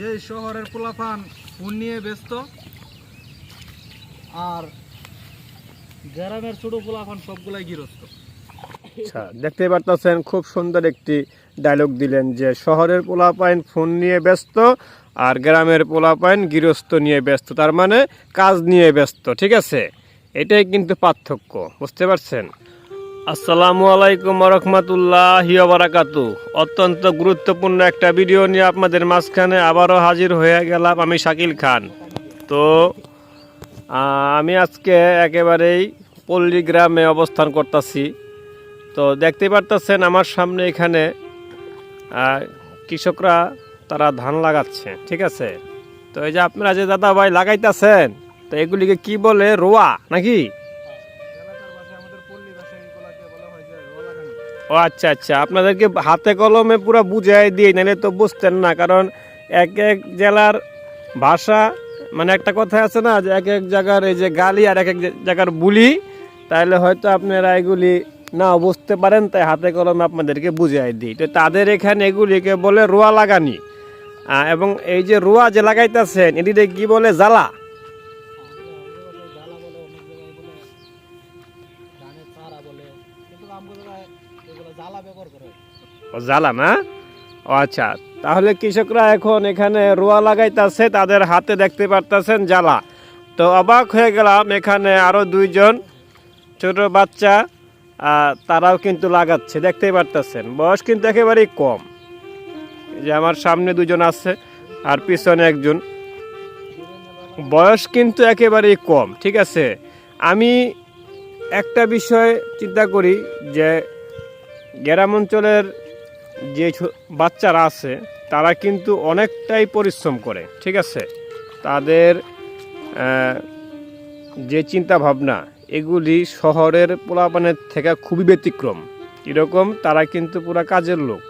যে শহরের পোলাপান ফোন নিয়ে ব্যস্ত, আর গ্রামের ছোট পোলাপান সবগুলাই গৃহস্থ। আচ্ছা দেখতে পারতেছেন, খুব সুন্দর একটি ডায়লগ দিলেন যে শহরের পোলাপাইন ফোন নিয়ে ব্যস্ত আর গ্রামের পোলাপাইন গৃহস্থ নিয়ে ব্যস্ত, তার মানে কাজ নিয়ে ব্যস্ত, ঠিক আছে? এটাই কিন্তু পার্থক্য, বুঝতে পারছেন? আসসালামু আলাইকুম রহমতুল্লাহ বারাকাতু। অত্যন্ত গুরুত্বপূর্ণ একটা ভিডিও নিয়ে আপনাদের মাঝখানে আবারও হাজির হয়ে গেলাম আমি শাকিল খান। তো আমি আজকে একেবারেই পল্লী গ্রামে অবস্থান করতেছি। তো, দেখতে পারতেছেন আমার সামনে এখানে কৃষকরা তারা ধান লাগাচ্ছে, ঠিক আছে? তো এই যে আপনারা যে দাদা ভাই লাগাইতেছেন, তো এগুলিকে কি বলে? রোয়া, নাকি? ও আচ্ছা আচ্ছা। আপনাদেরকে হাতে কলমে পুরো বুঝাই দিই, নাহলে তো বুঝতেন না, কারণ এক এক জেলার ভাষা মানে একটা কথা আছে না, যে এক এক জায়গার এই যে গালি আর এক এক জায়গার বুলি, তাহলে হয়তো আপনারা এগুলি না বুঝতে পারেন, তাই হাতে কলমে আপনাদেরকে বুঝাই দিই। তো তাদের এখানে এগুলিকে বলে রোয়া লাগানি। এবং এই যে রোয়া যে লাগাইতেছেন, এটিতে কি বলে? জ্বালা। বলে জ্বালা না? ও আচ্ছা তাহলে কৃষকরা এখন এখানে রোয়া লাগাইতেছে, তাদের হাতে দেখতে পারতেছেন জ্বালা। তো অবাক হয়ে গেলাম, এখানে আরও দুইজন ছোট বাচ্চা তারাও কিন্তু লাগাচ্ছে, দেখতেই পারতেছেন। বয়স কিন্তু একেবারেই কম। যে আমার সামনে দুজন আছে, আর পিছনে একজন। বয়স কিন্তু একেবারেই কম, ঠিক আছে? আমি একটা বিষয় চিন্তা করি যে গ্রাম অঞ্চলের যে বাচ্চারা আছে, তারা কিন্তু অনেকটাই পরিশ্রম করে, ঠিক আছে? তাদের যে চিন্তা ভাবনা এগুলি শহরের পোলাপানের থেকে খুবই ব্যতিক্রম। এরকম তারা কিন্তু পুরা কাজের লোক।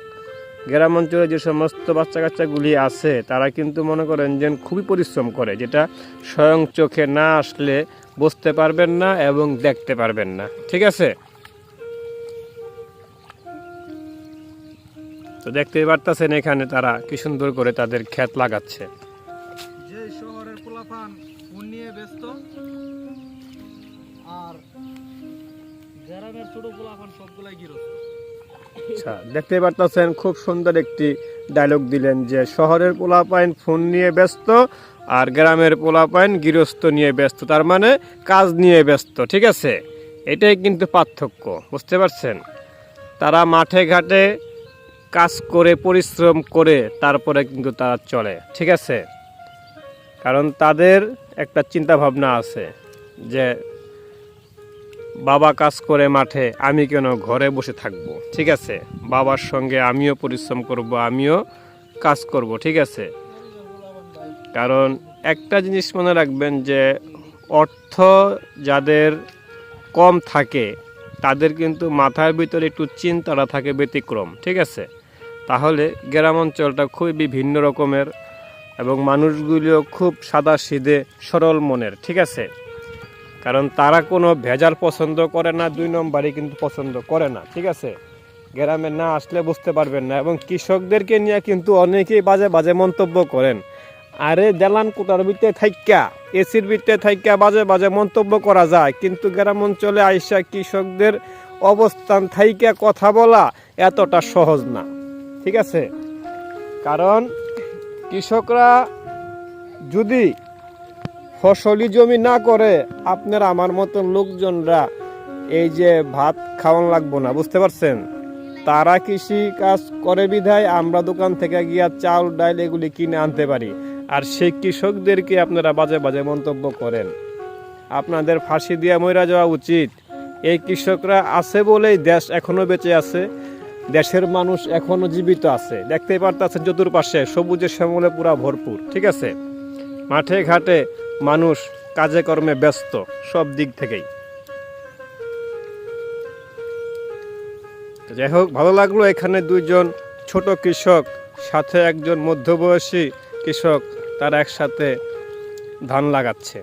গ্রাম অঞ্চলে যে সমস্ত বাচ্চা কাচ্চাগুলি আছে, তারা কিন্তু মনে করেন যে খুবই পরিশ্রম করে, যেটা স্বয়ং চোখে না আসলে বুঝতে পারবেন না এবং দেখতে পারবেন না, ঠিক আছে? তো দেখতেই পারতেছেন এখানে তারা কি সুন্দর করে তাদের ক্ষেত লাগাচ্ছে। যে শহরের পোলাপান ফোন নিয়ে ব্যস্ত। আর গ্রামের ছোট পোলাপান সবগুলাই গৃহস্থ। আচ্ছা দেখতে পারতেছেন খুব সুন্দর একটি ডায়লগ দিলেন যে শহরের পোলাপাইন ফোন নিয়ে ব্যস্ত আর গ্রামের পোলাপাইন গৃহস্থ নিয়ে ব্যস্ত তার মানে কাজ নিয়ে ব্যস্ত ঠিক আছে? এটাই কিন্তু পার্থক্য বুঝতে পারছেন? তারা মাঠে ঘাটে কাজ করে, পরিশ্রম করে তারপরে কিন্তু তারা চলে। ঠিক আছে? কারণ তাদের একটা চিন্তা ভাবনা আছে যে, বাবা কাজ করে মাঠে আমি কেন ঘরে বসে থাকব? ঠিক আছে? বাবার সঙ্গে আমিও পরিশ্রম করব, আমিও কাজ করব, ঠিক আছে? কারণ একটা জিনিস মনে রাখবেন যে, অর্থ যাদের কম থাকে, তাদের কিন্তু মাথার ভিতরে একটু চিন্তাটা থাকে ব্যতিক্রম, ঠিক আছে? তাহলে গ্রাম অঞ্চলটা খুবই ভিন্ন রকমের এবং মানুষগুলিও খুব সাদা সিধে সরল মনের, ঠিক আছে? কারণ তারা কোনো ভেজাল পছন্দ করে না, দুই নম্বরই কিন্তু পছন্দ করে না, ঠিক আছে? গ্রামে না আসলে বুঝতে পারবেন না এবং কৃষকদেরকে নিয়ে কিন্তু অনেকেই বাজে বাজে মন্তব্য করেন। আরে দেলান কোটার ভিতরে থাইকা, এসির ভিতরে থাইকা বাজে বাজে মন্তব্য করা যায়, কিন্তু গ্রাম অঞ্চলে আইসা কৃষকদের অবস্থান থাইকা কথা বলা এতটা সহজ না। ঠিক আছে? কারণ কৃষকরা যদি ফসলি জমি না করে, আপনার আমার মতন লোকজনরা এই যে ভাত খাওয়ান লাগবো না, বুঝতে পারছেন? তারা কৃষি কাজ করে বিধায় আমরা দোকান থেকে গিয়া চাউল ডাল এগুলি কিনে আনতে পারি। আর সেই কৃষকদেরকে আপনারা বাজে বাজে মন্তব্য করেন। আপনাদের ফাঁসি দিয়ে মরে যাওয়া উচিত। এই কৃষকরা আছে বলেই দেশ এখনও বেঁচে আছে। দেশের মানুষ এখনও জীবিত আছে। দেখতেই পারতেছেন চতুর্পাশে সবুজে শ্যামলে পুরা ভরপুর, ঠিক আছে? মাঠে ঘাটে মানুষ কাজে কর্মে ব্যস্ত, সব দিক থেকেই। যাই হোক, ভালো লাগল এখানে দুইজন ছোট কৃষক, সাথে একজন মধ্যবয়সী কৃষক, তারা একসাথে ধান লাগাচ্ছে।